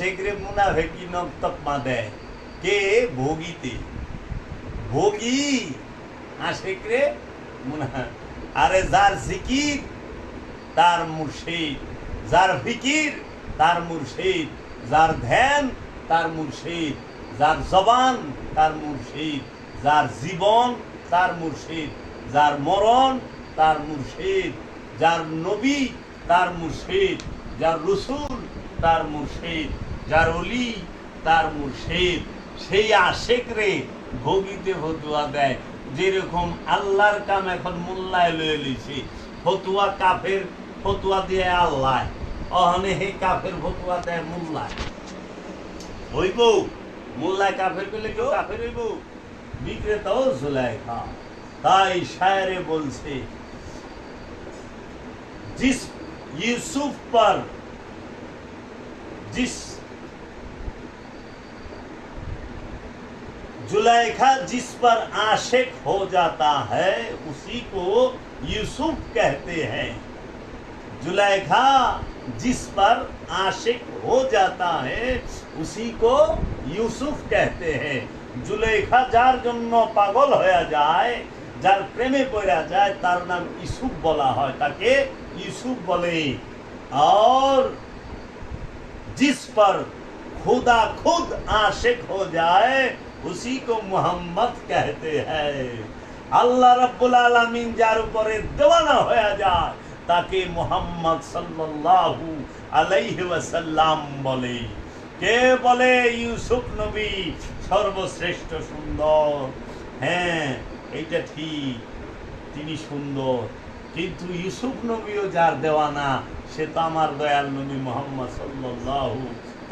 আশেকরে মুনাফেকি নক্তকমা দেয় কে ভোগীতে ভোগী আশেকরে মুনা আরে যার জিকির তার মুর্শিদ যার ফিকির তার মুর্শিদ যার ধ্যান তার মুর্শিদ যার জবান তার মুর্শিদ যার জীবন তার মুর্শিদ যার মরণ তার মুর্শিদ যার নবী তার মুর্শিদ যার রসুল তার মুর্শিদ যার অলি তার মুর্শিদ সেই আশেক রে ভোগিতে ফতুয়া দেয় যেরকম আল্লাহর কাম এখন মোল্লায় লয়ে লইছে ফতুয়া কাফের ফতুয়া দিয়ে আল্লাহ অহনে হে কাফের ফতুয়া দেয় মোল্লায় হইব মোল্লায় কাফের পেলে কেউ কাফের হইব বিক্রেতাও জুলাইখা তাই শায়রে বলছে जिस यूसुफ पर जिस जुलेखा जिस पर आशिक हो जाता है उसी को यूसुफ कहते हैं जुलेखा जिस पर आशिक हो जाता है उसी को यूसुफ कहते हैं जुलेखा যার জন্য পাগল হয়ে যায় যার প্রেমে পড়া যায় তার নাম ইসুফ বলা হয় তাকে ইসুফ বলে और जिस पर खुदा खुद आशिक हो जाए उसी को मोहम्मद कहते हैं আল্লাহ রাব্বুল আলামিন যার উপরে দেওয়ানা হয়ে যায় তাকে মোহাম্মদ সাল্লাল্লাহু আলাইহি ওয়াসাল্লাম বলে কে বলে ইউসুফ নবী সর্বশ্রেষ্ঠ সুন্দর হ্যাঁ এইটা ঠিক তিনি সুন্দর কিন্তু ইউসুফ নবীও যার দেওয়ানা সে তো আমার দয়াল নবী মোহাম্মদ সাল্লাল্লাহু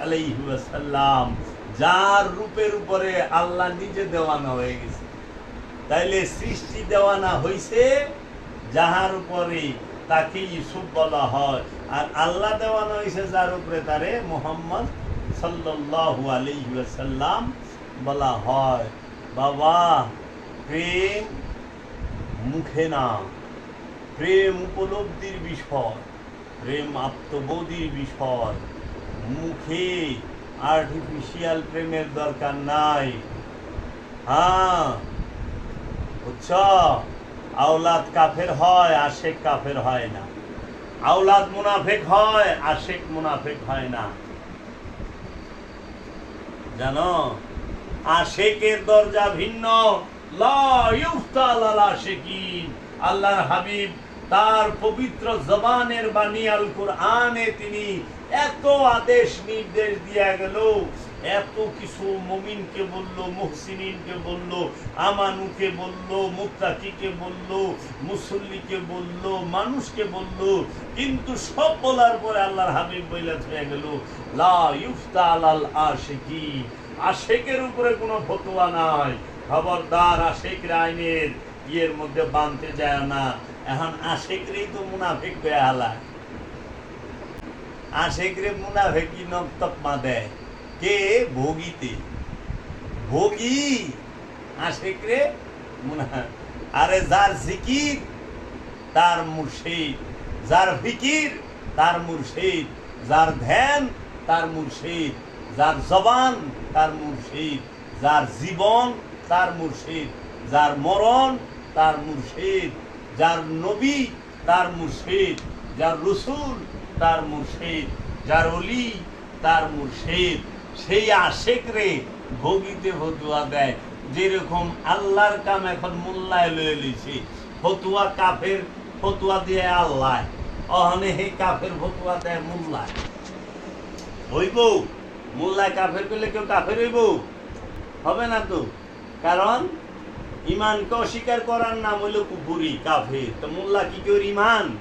আলাইহি ওয়াসাল্লাম যার রূপের উপরে আল্লাহ নিজে দেওয়ানা হয়ে গেছে। তাইলে সৃষ্টি দেওয়ানা হইছে যাহার উপরে তাকে ইউসুফ বলা হয়। আর আল্লাহ দেওয়ানো হয়েছে যার উপরে তারে মোহাম্মদ সাল্লাল্লাহু আলাইহি ওয়াসাল্লাম বলা হয়। বাবা, প্রেম মুখে না। প্রেম উপলব্ধির বিষয়। প্রেম আত্মবোধির বিষয়। মুখে আর্টিফিশিয়াল প্রেমের দরকার নাই। হ্যাঁ। বুঝছ? আওলাদ কাফের হয়, আশেক কাফের হয় না। আওলাদ মুনাফেক হয়, আশেক মুনাফেক হয় না। জানো? আশেকের দরজা ভিন্ন। আল্লাহর হাবিব তার পবিত্র জবানের বাণী আল কোরআনে তিনি এত আদেশ নির্দেশ দিয়া গেল, এত কিছু মমিনকে বলল, মুহসিনিনকে বলল, আমানুকে বলল, মুত্তাকিকে বলল, মুসল্লিকে বলল, মানুষকে বলল, কিন্তু সব বলার পরে আল্লাহর হাবিব বইলা হয়ে গেল, লা আল আশিকি, আশেকের উপরে কোনো ফতোয়া নাই। খবরদার আশেকের আইনের ইয়ের মধ্যে বানতে যায় না। এখন আশেকরেই তো মুনাফিক হয়ে হালায় আশেকরে মুনাফেকি নক্তকমা দেয় কে ভোগীতে? ভোগী আশেকরে মুনা। আরে যার জিকির, তার মুর্শিদ। যার ফিকির, তার মুর্শিদ। যার ধ্যান, তার মুর্শিদ। যার জবান, তার মুর্শিদ। যার জীবন, তার মুর্শিদ। যার মরণ, তার মুর্শিদ। যার নবী, তার মুর্শিদ। যার রসুল, তার মুর্শিদ। যার অলি তার মুর্শিদ। সেই আশেক রে ভোগিতে ফতুয়া দেয়। যেরকম আল্লাহর কাম এখন মোল্লায় লয়ে লইছে। ফতুয়া কাফের ফতুয়া দিয়ে আল্লাহ অহনে হে কাফের ফতুয়া দেয় মোল্লায়। হইব। মোল্লায় কাফের পেলে কেউ কাফের হইব? হবে না তো। কারণ ইমানকে অস্বীকার করার নাম হইল কুপুরি কাফের। তো মোল্লা কি কেউ ইমান?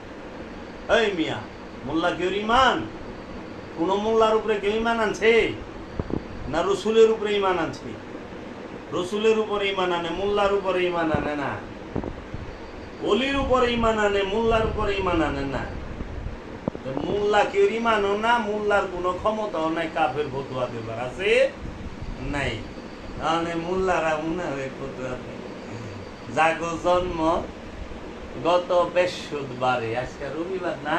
এই মিয়া, মোল্লা কেউ ইমান কোন মোল্লার উপরে কেউ ইমান আনছে? না রসুলের উপরে ইমান আনছে? রসুলের উপরে ইমান আনে, মোল্লার উপরে ইমান আনে না? অলির উপরে ইমান আনে, মোল্লার উপরে ইমান আনে না? মোল্লা কেউ ইমানও না, মোল্লার কোনো ক্ষমতাও নাই, কাফের ফতুয়া দেবার আছে নাই। তাহলে মোল্লারা উনারে ফতুয়া দেয়। জাগো জন্ম গত বেশ বৃহস্পতিবারে আজকে রবিবার না?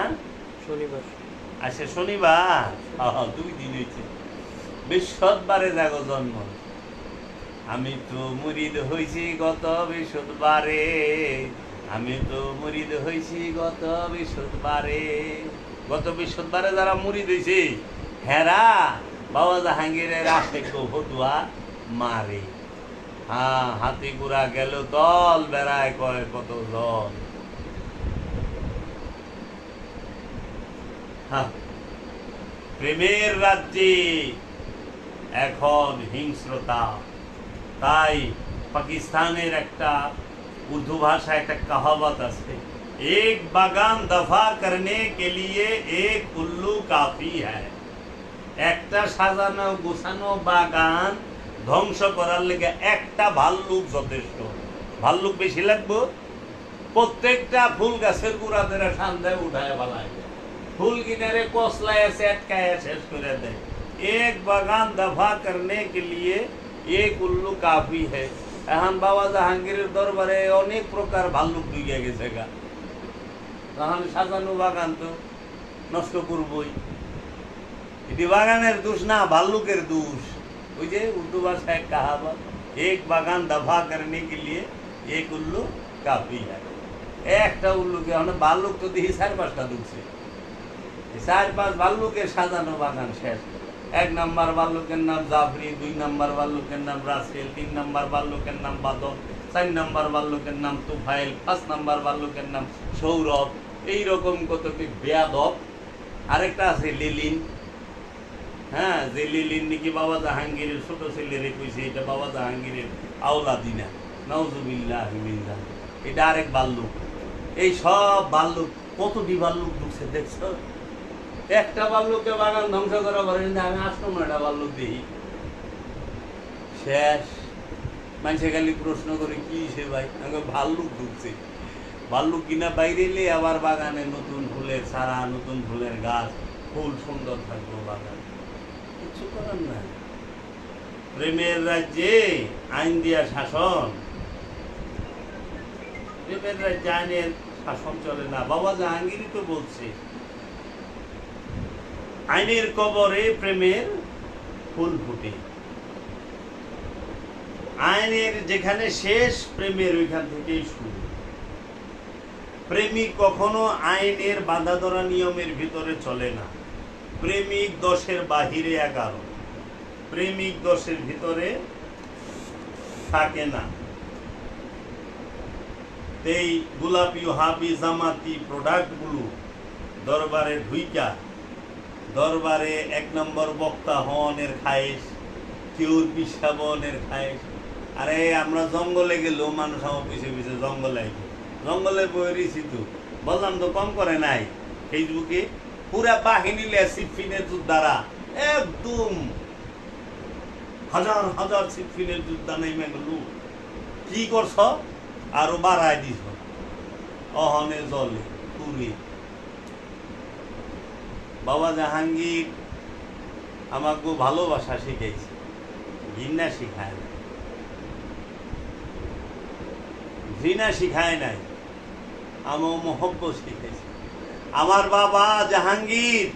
শনিবার। আজকে শনিবার? দুই দিন হয়েছে বৃহস্পতিবারে যাগো জন্ম। আমি তো মুরিদ হয়েছি গত বৃহস্পতিবারে। আমি তো মুরিদ হয়েছি গত বৃহস্পতিবারে। গত বৃহস্পতিবারে যারা মুরিদ হয়েছে হেরা বাবা জাহাঙ্গীরের আশেক ফতুয়া মারে। হ্যাঁ হাতি গুড়া গেল দল বেড়ায় কয় কত দল প্রেমের রাজ্যে এখন হিংস্রতা। তাই পাকিস্তানের একটা উর্দু ভাষা একটা কাহাবত আছে। এক বাগান দফা করনে এক উল্লু কাফি হ্যায়। একটা সাজানো গোছানো বাগান ধ্বংস করার লেগে একটা ভাল্লুক যথেষ্ট। ভাল্লুক বেশি লাগবো? প্রত্যেকটা ফুল গাছের গুড়া ধরে ঠান্ডায় উঠায় বালায় ফুল কিনারে কসলায় সেটকায় শেষ করে দেয় এক বাগান দফা করনে के लिए এক উল্লু কাফি है এখন বাবা জাহাঙ্গীরের দরবারে অনেক প্রকার ভাল্লুক ঢুকে গেছে গা তখন সাজানো বাগান তো নষ্ট করবই এটি বাগানের দোষ না ভাল্লুকের দোষ ওই যে উর্দু ভাষায় কাহাবত এক বাগান দফা করনে के लिए এক উল্লু কাফি है একটা উল্লুকে এখন ভাল্লুক তো দেখি চার পাঁচটা ঢুকছে এই চার পাঁচ ভাল্লুকের সাজানো বাগান শেষ। এক নাম্বার ভাল্লুকের নাম জাফরি, দুই নাম্বার ভাল্লুকের নাম রাসেল, তিন নাম্বার ভাল্লুকের নাম বাদল, চার নাম্বার ভাল্লুকের নাম তুফাইল, পাঁচ নাম্বার ভাল্লুকের নাম সৌরভ। এই রকম কত কি বেয়াদব। আরেকটা আছে লিলিন। হ্যাঁ যে লিলিন নাকি বাবা জাহাঙ্গীরের ছোট ছেলেরে কইছে, এটা বাবা জাহাঙ্গীরের আওলাদিনা নওজুবিল্লাহ। এটা আরেক ভাল্লুক এই সব ভাল্লুক কতটি ভাল্লুক ঢুকছে দেখছ? একটা ভাল্লুককে বাগান ধ্বংস করা পারেন আমি আসলাম নয়টা ভাল্লুক দেখি শেষ। মানুষে খালি প্রশ্ন করে, কি সে ভাই? আমাকে ভাল্লুক ঢুকছে। ভাল্লুক কিনা বাইরে এলে আবার বাগানে নতুন ফুলের সারা নতুন ফুলের গাছ, ফুল সুন্দর থাকব বাগান। কিছু করার না প্রেমের রাজ্যে আইন দিয়া শাসন। প্রেমের রাজ্যে আইনের শাসন চলে না। বাবা জাহাঙ্গীরই তো বলছে আইনের কবরে প্রেমের ফুল ফুটে। আইনের যেখানে শেষ প্রেমের ওইখান থেকেই শুরু। প্রেমিক কখনো আইনের বাধা ধরা নিয়মের ভিতরে চলে না। প্রেমিক দশের বাহিরে এগারো। প্রেমিক দশের ভিতরে থাকে না। এই গোলাপি হাবি জামাতি প্রোডাক্টগুলো দরবারে ঢুইকা দরবারে এক নম্বর বক্তা হনের খায়েশ কেউর পিসাবনের খায়েশ। আরে, আমরা জঙ্গলে গেলেও মানুষ আমার পিছিয়ে পিছিয়ে জঙ্গলে আইব। জঙ্গলে বই রয়েছি তো। বললাম তো, কম করে নাই। ফেসবুকে পুরা বাহিনী সিফিনের দ্বারা একদম হাজার হাজার সিফিনের যোদ্ধা নেমে গেল। কি করছ? আরও বাড়ায় দিছ। অহনে জলে পুরী বাবা জাহাঙ্গীর আমাকে ভালোবাসা শিখাইছে, ঘৃণা শিখায় না ঘৃণা শিখায় নাই আমার মহব্ব শিখাইছে। আমার বাবা জাহাঙ্গীর,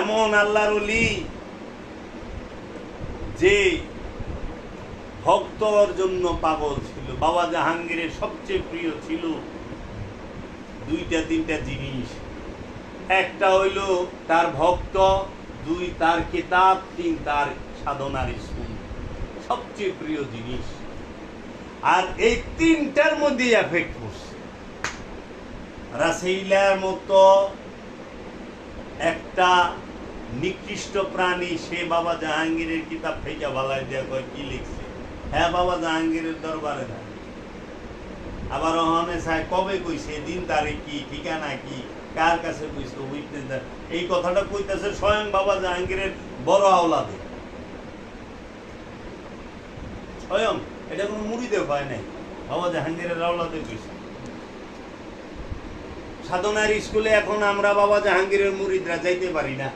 এমন আল্লাহর যে ভক্তর জন্য পাগল ছিল। বাবা জাহাঙ্গীরের সবচেয়ে প্রিয় ছিল দুইটা, তিনটা জিনিস। একটা হইল তার ভক্ত, দুই তার কিতাব, তিন তার সাধনার স্কুল। সবচেয়ে প্রিয় জিনিস। আর এই তিনটার মধ্যে এফেক্ট করছে রাসেইলার মতো একটা নিকৃষ্ট প্রাণী, সে বাবা জাহাঙ্গীরের কিতাব ফেঁকা বালায় দেওয়া কয়, কি লিখছে? হ্যাঁ বাবা জাহাঙ্গীরের দরবারে না আবার ওখানে সাহেব কবে কইছে, দিন তারিখ কি, ঠিকানা কি, কার কাছে কইছে উইটনেস এই কথাটা কইতেছে স্বয়ং বাবা জাহাঙ্গীরের বড় আওলাদে। স্বয়ং, এটা কোনো মুড়িতে হয় নাই। বাবা জাহাঙ্গীরের আওলাদে কইছে। সাধনার স্কুলে এখন আমরা বাবা জাহাঙ্গীরের মুরিদরা যাইতে পারি না।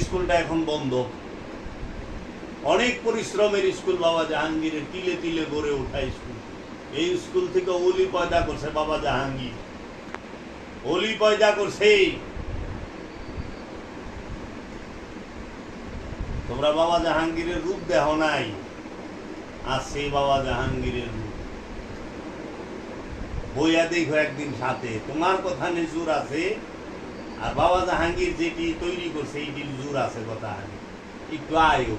স্কুলটা এখন বন্ধ। অনেক পরিশ্রমের স্কুল বাবা জাহাঙ্গীরের তিলে তিলে গড়ে ওঠা স্কুল। এই স্কুল থেকে অলি পয়দা করছে বাবা জাহাঙ্গীর। অলি পয়দা করছে। তোমরা বাবা জাহাঙ্গীরের রূপ দেহ নাই। আর সেই বাবা জাহাঙ্গীরের রূপ। বইয়া দেখো একদিন সাথে, তোমার কথা জোর আছে। আর বাবা জাহাঙ্গীর যেটি তৈরি করছে, এইটির জোর আছে কথা। একটু আয়ো।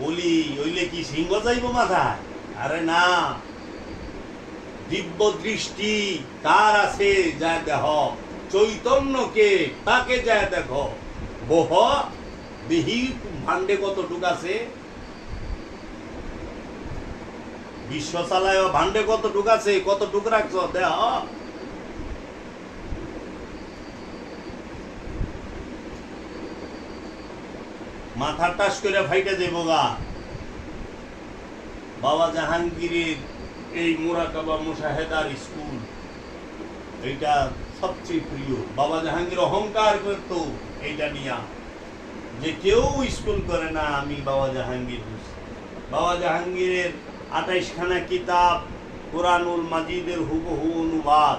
বলি ওইলে কি সিংহ যাইব মাথায়? আরে না। দিব্য দৃষ্টি কার আছে যা দেহ। চৈতন্যকে তাকে যা দেখো। বহ দেহি ভান্ডে কতটুক আছে? বিশ্ব চালায় ভান্ডে কতটুক আছে? কতটুক রাখছ দেহ? মাথা টাস করে ফাইটে দেব গা। বাবা জাহাঙ্গীরের এই মোরাকাবা মুশাহেদার স্কুল, এইটা সবচেয়ে প্রিয়। বাবা জাহাঙ্গীর অহংকার করতো এইটা নিয়া। যে কেউ স্কুল করে না, আমি বাবা জাহাঙ্গীর বাবা জাহাঙ্গীরের আঠাইশখানা কিতাব কোরআনুল মাজিদের হুবহু অনুবাদ।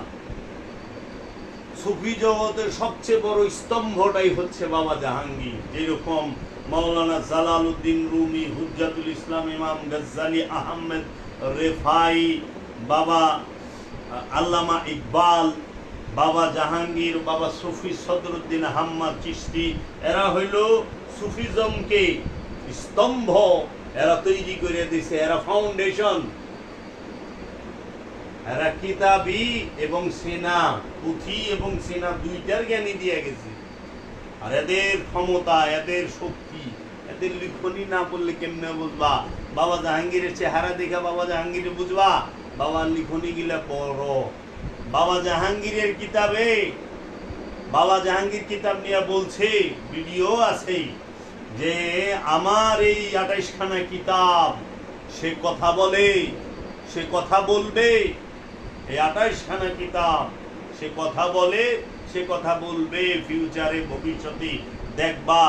সুফি জগতের সবচেয়ে বড় স্তম্ভটাই হচ্ছে বাবা জাহাঙ্গীর, যেরকম মাওলানা জালালউদ্দিন রুমি, হুজ্জাতুল ইসলাম ইমাম গজ্জালি আহমেদ, রেফাই, বাবা, আল্লামা ইকবাল, বাবা জাহাঙ্গীর, বাবা সুফি সদরুদ্দিন হাম্মাদ চিশতি, এরা হইল সুফিজমকে স্তম্ভ, এরা তৈরি করে দিছে, এরা ফাউন্ডেশন কিতাবি এবং সেনা, পুঁথি এবং সেনা দুইটার জ্ঞানী দিয়ে গেছে। আর এদের ক্ষমতা, এদের শক্তি, এদের লিখনি না পড়লে কেমনে বুঝবা? বাবা জাহাঙ্গীরের চেহারা দেখা বাবা জাহাঙ্গীর বুঝবা? বাবার লিখনি গিলা পড়ো। বাবা জাহাঙ্গীরের কিতাবে, বাবা জাহাঙ্গীর কিতাব নিয়ে বলছে, ভিডিও আছে যে আমার এই আঠাইশখানা কিতাব, সে কথা বলে, সে কথা বলবে এই আঠাইশখানা কিতাব, সে কথা বলে, সে কথা বলবে ফিউচারে ভবিষ্যতে দেখবা।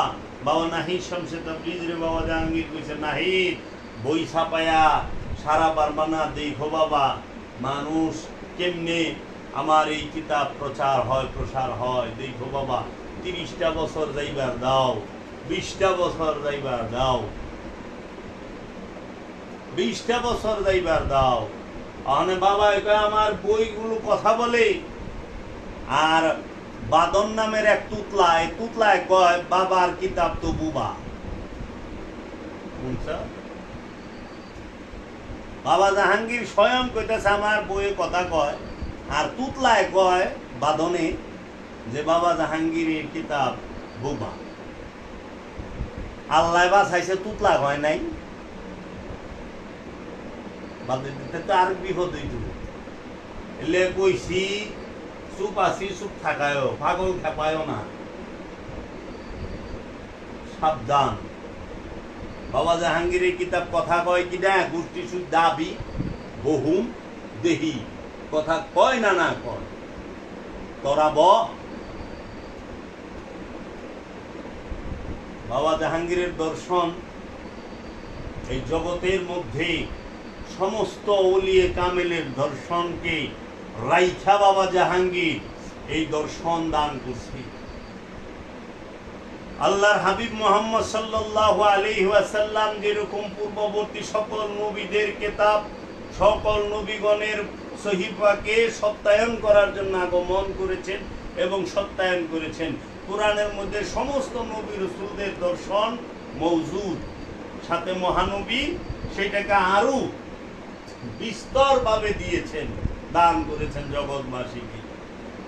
বাবা নাহিদ শামসে তাবলিজ রে, বাবা জাহাঙ্গীর কইছে, নাহিদ, বই ছাপায়া সারা পারবা না দেখো বাবা, মানুষ কেমনে আমার এই কিতাব প্রচার হয়, প্রসার হয়, দেখো বাবা, তিরিশটা বছর যাইবার দাও, বিশটা বছর যাইবার দাও, বিশটা বছর যাইবার দাও। আনে বাবা এটা আমার বইগুলো কথা বলে। আর বাদন নামের এক তুতলা এই তুতলায় কয়, বাবার কিতাব তো বুবা। বাবা জাহাঙ্গীর স্বয়ং কইতেছে, আমার বইয়ে কথা কয়। আর তুতলায় কয়, বাদনে, যে বাবা জাহাঙ্গীরের কিতাব বুবা। আল্লাহ বাসাইছে তুতলা হয় নাই। বাদে দিতে আর বিপদ এলে কইছি, চুপ আছি, চুপ থাকায়ও পাগল খেপায়ও না। সাবধান। বাবা জাহাঙ্গীরের কিতাব কথা কয় কি না? গোষ্ঠী সুদ দাবি, বহুম দেহি। কথা কয় না না কয়। তোরা বাবা জাহাঙ্গীরের দর্শন এই জগতের মধ্যে সমস্ত অলিয়ে কামেলের দর্শনকে রাইখা বাবা জাহাঙ্গীর এই দর্শন দান করছে। আল্লাহর হাবিব মোহাম্মদ সাল্লাল্লাহু আলাইহি ওয়াসাল্লাম যেরকম পূর্ববর্তী সকল নবীদের কেতাব, সকল নবীগণের সহিফাকে সত্যায়ন করার জন্য আগমন করেছেন এবং সত্যায়ন করেছেন। কোরআনের মধ্যে সমস্ত নবী রসুলদের দর্শন মৌজুদ সাথে মহানবী, সেটাকে আরও বিস্তরভাবে দিয়েছেন, দান করেছেন জগৎবাসীকে।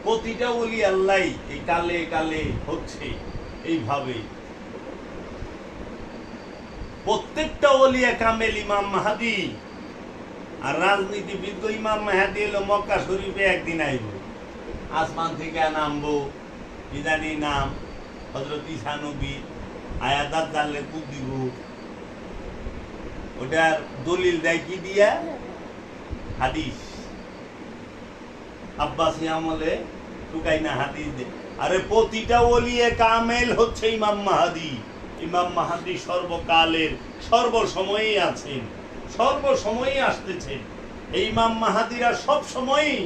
প্রতিটা বলি আল্লাহ এই কালে কালে হচ্ছে এইভাবে। প্রত্যেকটা ওলিয়া কামেল ইমাম মাহাদি আর রাজনীতিবিদ ইমাম মাহাদি এলো মক্কা শরীফে একদিন আইব। আসমান থেকে নামবো ইদানি নাম হজরত ইসানবী আয়াদাত জানলে কুদ ওটার দলিল দেয় কি দিয়া? হাদিস। আব্বাসী আমলে টুকাই না হাদিস দে। আরে প্রতিটা ওলিয়ে কামেল হচ্ছে ইমাম মাহাদি। ইমাম মাহাদি সর্বকালের, সর্বসময়েই আছেন, সর্বসময়ই আসতেছেন। এই ইমাম মাহাদিরা সব সময়ই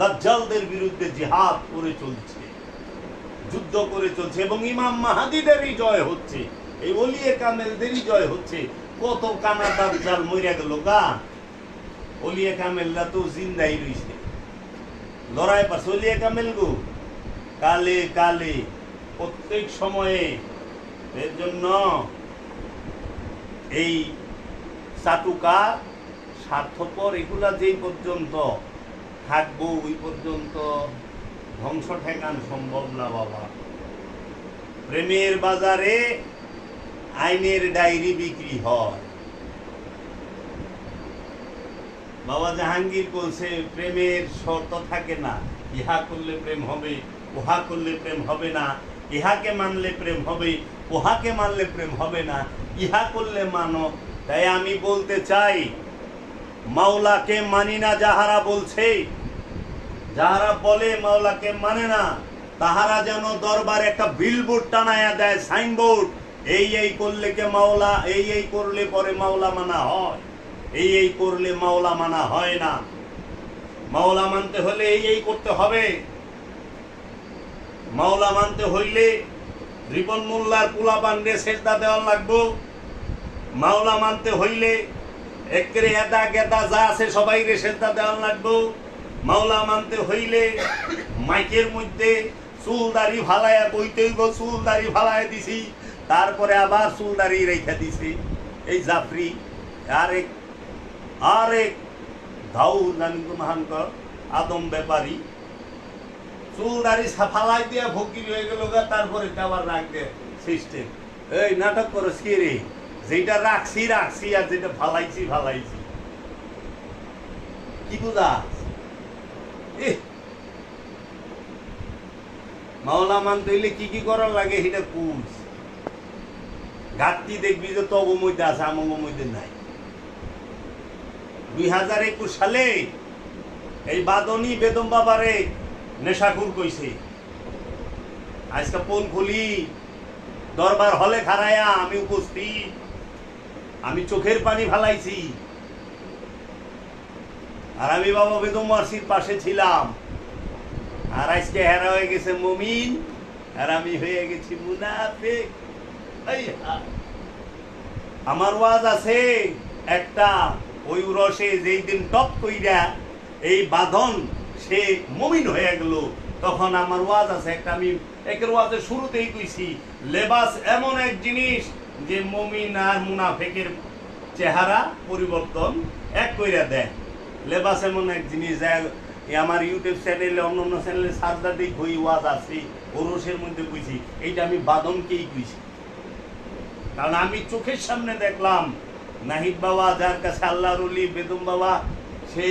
দাজ্জালদের বিরুদ্ধে জিহাদ করে চলছে, যুদ্ধ করে চলছে এবং ইমাম মাহাদিদেরই জয় হচ্ছে। এই অলিয়ে কামেলদেরই জয় হচ্ছে। কত কানাদার দাজ্জাল মরিয়া গেল গা? অলিয়ে কামেলরা তো জিন্দাই রইছে। লড়াই পারছে অলিয়ে কামেল গো। কালে কালে, প্রত্যেক সময়ে। এর জন্য এই চাটুকা স্বার্থপর এগুলা যেই পর্যন্ত থাকব, ওই পর্যন্ত ধ্বংস ঠেকান সম্ভব না বাবা। প্রেমের বাজারে আইনের ডায়েরি বিক্রি হয়। বাবা জাহাঙ্গীর বলছে, প্রেমের শর্ত থাকে না। ইহা করলে প্রেম হবে, উহা করলে প্রেম হবে না। ইহাকে মানলে প্রেম হবে, উহাকে মানলে প্রেম হবে না। ইহা করলে মানো। তাই আমি বলতে চাই, মাওলাকে মানি না যাহারা বলছে। যাহারা বলে, মাওলাকে মানে না। তাহারা যেন দরবার একটা বিলবোর্ড টানায়া দেয় সাইনবোর্ড এই এই করলে কে মাওলা, এই এই করলে পরে মাওলা মানা হয়। এই এই করলে মাওলা মানা হয় না। মাওলা মানতে হলে এই এই করতে হবে। মাওলা মানতে হইলে রিপন মোল্লার পুলা পান্ডে সেজদা দেওয়ার লাগবো। মাওলা মানতে হইলে একরে এদা গেদা যা আছে সবাই রে সেজদা দেওয়ার লাগবো। মাওলা মানতে হইলে মাইকের মধ্যে চুল দাড়ি ফালায়া বইতেই গো চুল দাড়ি ফালায়া দিছি। তারপরে আবার চুল দাড়ি রেখে দিছি। এই জাফরি আরেক আরেক ঘাউ জানি মহানকর আদম ব্যাপারী। চুল দাড়ি ফালাই দিয়ে ভকির হয়ে গেল তারপরে আবার রাখ দে, সিস্টেম। এই নাটক করো কি রে? যেটা রাখছি রাখছি, আর যেটা ফালাইছি ফালাইছি। কি বুঝা মাওলা মানতে হইলে কি কি করার লাগে সেটা কুচ ঘাটতি দেখবি যে তব মধ্যে আছে, আমঙ্গ মধ্যে নাই। দুই হাজার একুশ সালে এই বেদম বাবারে নেশাখুর কইছে। আজকে পোল খুলি দরবার হলে খারায়া আমি উপস্থিত, আমি চোখের পানি ফালাইছি। আর আমি বাবা বেদম মার্সির পাশে ছিলাম। আর আজকে হেরা হয়ে গেছে মমিন, আর আমি হয়ে গেছি হা। আমার ওয়াজ আছে একটা ওই রসে যেই দিন টপ কইরা এই বাঁধন সে মমিন হয়ে গেল, তখন আমার ওয়াজ আছে একটা, আমি একের ওয়াজের শুরুতেই কইছি, লেবাস এমন এক জিনিস যে মমিন আর মুনাফেকের চেহারা পরিবর্তন এক কইরা দেয়। লেবাস এমন এক জিনিস আমার ইউটিউব চ্যানেলে, অন্য অন্য চ্যানেলে সাজদা দিক হই, ওয়াজ আছে, ওরসের মধ্যে কইছি, এইটা আমি বাদনকেই কইছি। কারণ আমি চোখের সামনে দেখলাম নাহিদ বাবা, যার কাছে আল্লাহ রলি, বেদম বাবা, সে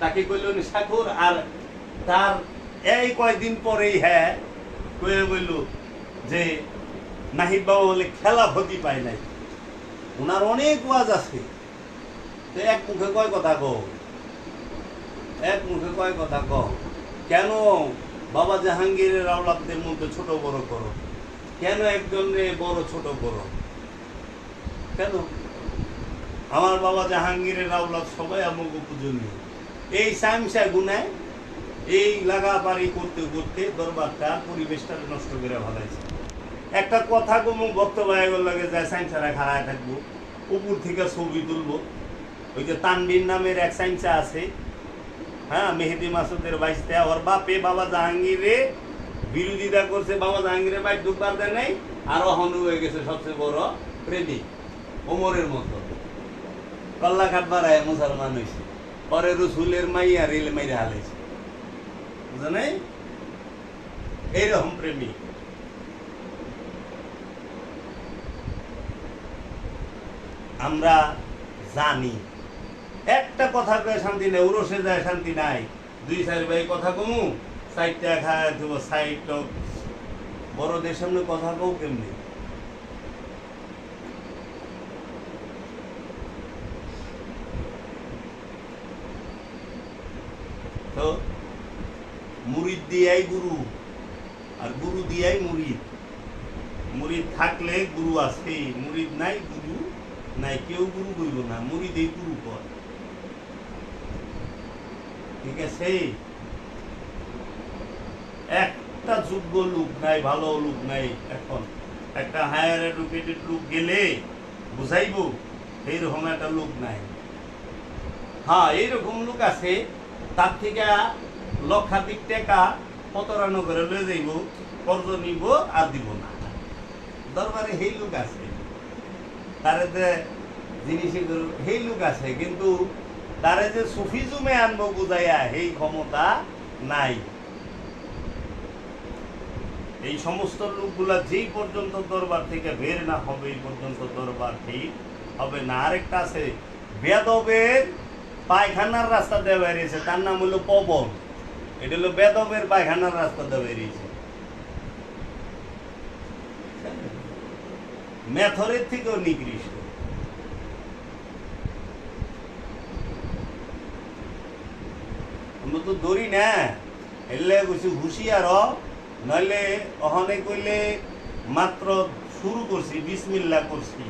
তাকে কইল সাগর, আর তার এই কয়দিন পরেই হ্যাঁ কয়ে বলল যে, নাহিদ বাবা বলে খেলা ভতি পায় নাই। ওনার অনেক ওয়াজ আছে। তো এক মুখে কয় কথা কো এক মুখে কয় কথা কো কেন বাবা জাহাঙ্গীরের আওলাদদের মধ্যে ছোট বড় করো? কেন একজনে বড় ছোট করো? কেন আমার বাবা জাহাঙ্গীরের আওলাদ সবাই আমাকে পূজনীয় এই সামসা গুনায় এই লাগাপারি করতে করতে দরবারটা পরিবেশটা নষ্ট করে ভালাইছে একটা কথা কমু বক্তব্য লাগে যায় সাইন্সারা খাড়ায় থাকব, উপর থেকে ছবি তুলবো। ওই যে তানবির নামের এক সাইন্সা আছে হ্যাঁ মেহেদি মাসুদের বাইশতে। ওর বাপে বাবা জাহাঙ্গীরে বিরোধিতা করছে, বাবা জাহাঙ্গীরের বাইক ঢুকবার দেয় নাই, আর হনু হয়ে গেছে সবচেয়ে বড় প্রেমিক, ওমরের মতো। কল্লা কাট বাড়ায় মুসলমান হয়েছে পরে রসুলের মাইয়া রেল মাইরে হালাইছে। বুঝা নাই? এইরকম প্রেমিক। আমরা জানি, একটা কথা কয়ে শান্তি নেই উরসে যায় শান্তি নাই। দুই চার ভাই কথা কমু সাইডটা খায়, দেবো সাইড বড়দের সামনে কথা কও কেমনি তো মুরিদ দিয়াই গুরু, আর গুরু দিয়াই মুরিদ। মুরিদ থাকলে গুরু আছে মুরিদ নাই, গুরু নাই, কেউ গুরু কইব না, মুরিদ এই গুরু কর ঠিক আছে? একটা যোগ্য লোক নাই, ভালো লোক নাই এখন। একটা হায়ার এডুকেটেড লোক গেলে বুঝাইব এইরকম একটা লোক নাই। হ্যাঁ এইরকম লোক আছে, তার থেকে লক্ষাধিক টাকা প্রতারণা করে লয়ে যাইব কর্জ নিব আর দিব না। দরবারে সেই লোক আছে। তারে যে জিনিস সেই লোক আছে, কিন্তু তারে যে সুফিজুমে আনব বুঝাইয়া সেই ক্ষমতা নাই। এই সমস্ত লোকগুলা যেই পর্যন্ত দরবার থেকে বের না হবে, এই পর্যন্ত দরবার ঠিক হবে না। আরেকটা আছে বেদবের পায়খানার রাস্তা দিয়ে বেরিয়েছে তার নাম হলো পবন এটা হলো বেদবের পায়খানার দিয়ে বেরিয়েছে। মেথরের থেকেও নিকৃষ্ট। আমরা তো ধরি না, এলে কিছু হুঁশিয়ার নইলে অহনে কইলে মাত্র শুরু করছি বিসমিল্লা করছি।